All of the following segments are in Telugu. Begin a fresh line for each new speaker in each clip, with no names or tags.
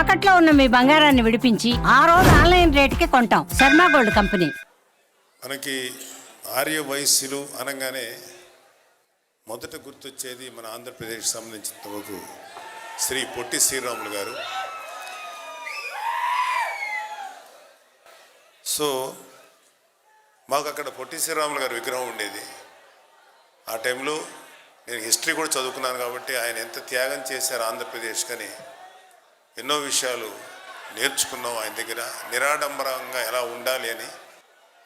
తాకట్లో ఉన్న మీ బంగారాన్ని విడిపించి ఆ రోజు ఆన్లైన్ రేటుకి కొంటాం. Sharma gold company.
మనకి ఆర్య వయస్సులు అనగానే మొదట గుర్తొచ్చేది మన ఆంధ్రప్రదేశ్ సంబంధించిన వరకు శ్రీ పొట్టి శ్రీరాములు గారు. సో మాకు అక్కడ పొట్టి శ్రీరాములు గారి విగ్రహం ఉండేది. ఆ టైంలో నేను హిస్టరీ కూడా చదువుకున్నాను కాబట్టి ఆయన ఎంత త్యాగం చేశారు ఆంధ్రప్రదేశ్ కానీ ఎన్నో విషయాలు నేర్చుకున్నాం ఆయన దగ్గర. నిరాడంబరంగా ఎలా ఉండాలి అని.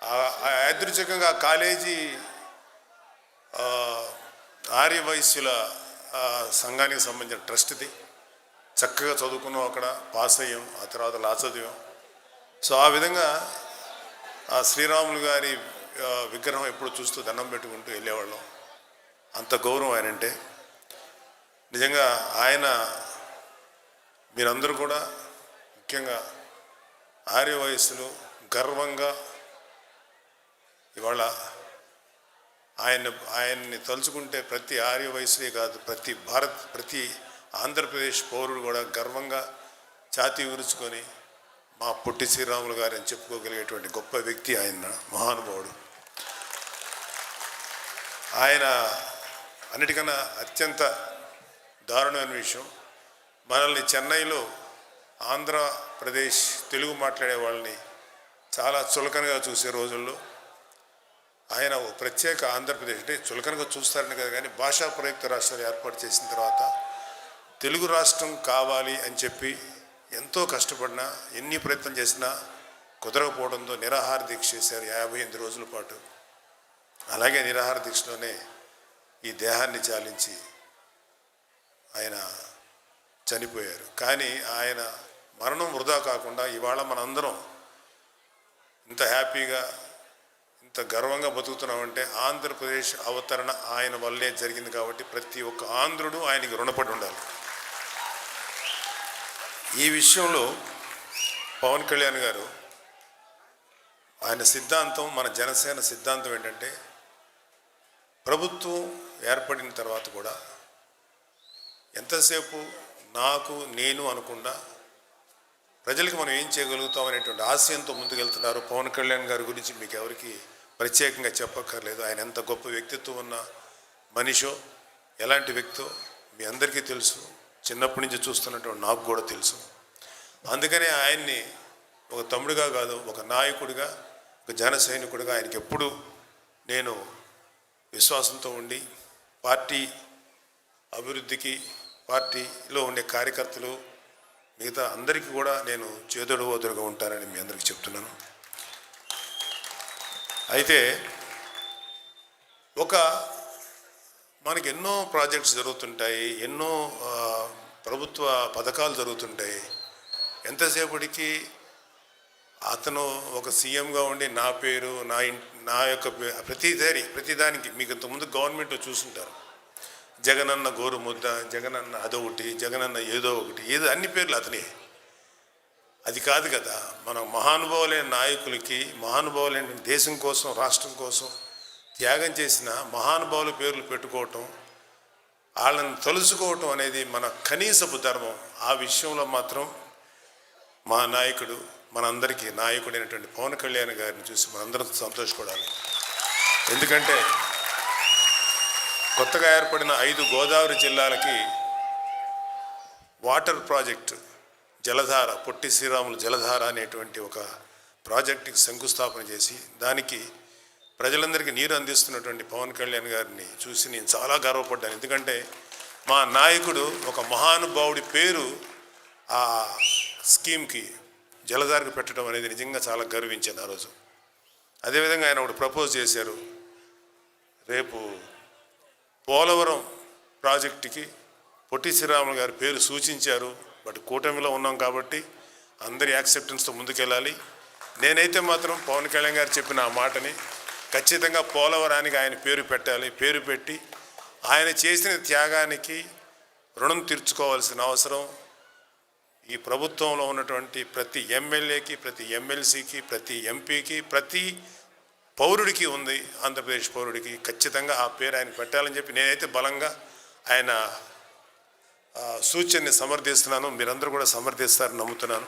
ఆ- యాదృచ్ఛికంగా కాలేజీ ఆర్య వయస్సుల సంఘానికి సంబంధించిన ట్రస్ట్ది. చక్కగా చదువుకున్నాం అక్కడ. పాస్ అయ్యాం. ఆ తర్వాత లా చదివాం సో ఆ విధంగా ఆ శ్రీరాములు గారి విగ్రహం ఎప్పుడు చూస్తూ దండం పెట్టుకుంటూ వెళ్ళేవాళ్ళం. అంత గౌరవం ఆయనంటే. నిజంగా ఆయన మీరందరూ కూడా ముఖ్యంగా ఆర్య వయస్సులు గర్వంగా ఇవాళ ఆయన ఆయన్ని తలుచుకుంటే ప్రతి ఆర్య వయసులే కాదు ప్రతి భారత్ ప్రతి ఆంధ్రప్రదేశ్ పౌరుడు కూడా గర్వంగా ఛాతి విరుచుకొని మా పొట్టి శ్రీరాములు గారు అని చెప్పుకోగలిగేటువంటి గొప్ప వ్యక్తి ఆయన మహానుభావుడు. ఆయన అన్నిటికన్నా అత్యంత దారుణమైన విషయం మనల్ని చెన్నైలో ఆంధ్రప్రదేశ్ తెలుగు మాట్లాడే వాళ్ళని చాలా చులకనగా చూసే రోజుల్లో ఆయన ఓ ప్రత్యేక ఆంధ్రప్రదేశ్ అంటే చులకనగా చూస్తారని కదా కానీ భాషా ప్రయుక్త రాష్ట్రాలు ఏర్పాటు చేసిన తర్వాత తెలుగు రాష్ట్రం కావాలి అని చెప్పి ఎంతో కష్టపడినా ఎన్ని ప్రయత్నం చేసినా కుదరకపోవడంతో నిరాహార దీక్ష చేశారు యాభై ఎనిమిది రోజుల పాటు. అలాగే నిరాహార దీక్షలోనే ఈ దేహాన్ని చాలించి ఆయన చనిపోయారు. కానీ ఆయన మరణం వృధా కాకుండా ఇవాళ మనందరం ఇంత హ్యాపీగా ఇంత గర్వంగా బతుకుతున్నామంటే ఆంధ్రప్రదేశ్ అవతరణ ఆయన వల్లే జరిగింది కాబట్టి ప్రతి ఒక్క ఆంధ్రుడు ఆయనకి రుణపడి ఉండాలి. ఈ విషయంలో పవన్ కళ్యాణ్ గారు ఆయన సిద్ధాంతం మన జనసేన సిద్ధాంతం ఏంటంటే ప్రభుత్వం ఏర్పడిన తర్వాత కూడా ఎంతసేపు నాకు నేను అనుకుండా ప్రజలకు మనం ఏం చేయగలుగుతాం అనేటువంటి ఆశయంతో ముందుకెళ్తున్నారు. పవన్ కళ్యాణ్ గారి గురించి మీకు ఎవరికి ప్రత్యేకంగా చెప్పక్కర్లేదు. ఆయన ఎంత గొప్ప వ్యక్తిత్వం ఉన్న మనిషో ఎలాంటి వ్యక్తో మీ అందరికీ తెలుసు. చిన్నప్పటి నుంచి చూస్తున్నటువంటి నాకు కూడా తెలుసు. అందుకనే ఆయన్ని ఒక తమ్ముడిగా కాదు ఒక నాయకుడిగా ఒక జన సైనికుడిగా ఆయనకి ఎప్పుడు నేను విశ్వాసంతో ఉండి పార్టీ అభివృద్ధికి పార్టీలో ఉండే కార్యకర్తలు మిగతా అందరికీ కూడా నేను చేదోడు ఓదురుగా ఉంటానని మీ అందరికీ చెప్తున్నాను. అయితే ఒక మనకి ఎన్నో ప్రాజెక్ట్స్ జరుగుతుంటాయి ఎన్నో ప్రభుత్వ పథకాలు జరుగుతుంటాయి. ఎంతసేపటికి అతను ఒక సీఎంగా ఉండి నా పేరు నా ఇన్ నా యొక్క పే- ప్రతిదారి ప్రతిదానికి మీకు ఇంతకుముందు గవర్నమెంట్ చూసుంటారు. జగనన్న గోరు ముద్ద జగనన్న అదొకటి జగనన్న ఏదో ఒకటి ఏదో అన్ని పేర్లు అతనే. అది కాదు కదా మన మహానుభావులైన నాయకులకి మహానుభావులైన దేశం కోసం రాష్ట్రం కోసం త్యాగం చేసిన మహానుభావుల పేర్లు పెట్టుకోవటం వాళ్ళని తలుసుకోవటం అనేది మన కనీసపు ధర్మం. ఆ విషయంలో మాత్రం మా నాయకుడు మనందరికీ నాయకుడైనటువంటి పవన్ కళ్యాణ్ గారిని చూసి మనందరం సంతోషపడాలి. ఎందుకంటే కొత్తగా ఏర్పడిన ఐదు గోదావరి జిల్లాలకి వాటర్ ప్రాజెక్ట్ జలధార పొట్టి శ్రీరాములు జలధార అనేటువంటి ఒక ప్రాజెక్టుకి శంకుస్థాపన చేసి దానికి ప్రజలందరికీ నీరు అందిస్తున్నటువంటి పవన్ కళ్యాణ్ గారిని చూసి నేను చాలా గర్వపడ్డాను. ఎందుకంటే మా నాయకుడు ఒక మహానుభావుడి పేరు ఆ స్కీమ్కి జలధారకు పెట్టడం అనేది నిజంగా చాలా గర్వించాను ఆ రోజు. అదేవిధంగా ఆయన ఒకటి ప్రపోజ్ చేశారు. రేపు పోలవరం ప్రాజెక్టుకి పొట్టి శ్రీరాములు గారి పేరు సూచించారు. బట్ కూటమిలో ఉన్నాం కాబట్టి అందరి యాక్సెప్టెన్స్తో ముందుకెళ్ళాలి. నేనైతే మాత్రం పవన్ కళ్యాణ్ గారు చెప్పిన ఆ మాటని ఖచ్చితంగా పోలవరానికి ఆయన పేరు పెట్టాలి. పేరు పెట్టి ఆయన చేసిన త్యాగానికి రుణం తీర్చుకోవాల్సిన అవసరం. ఈ ప్రభుత్వంలో ఉన్నటువంటి ప్రతి ఎమ్మెల్యేకి ప్రతి ఎమ్మెల్సీకి ప్రతి ఎంపీకి ప్రతి పౌరుడికి ఉంది ఆంధ్రప్రదేశ్ పౌరుడికి ఖచ్చితంగా ఆ పేరు ఆయన పెట్టాలని చెప్పి నేనైతే బలంగా ఆయన సూచనని సమర్థిస్తున్నాను. మీరందరూ కూడా సమర్థిస్తారని నమ్ముతున్నాను.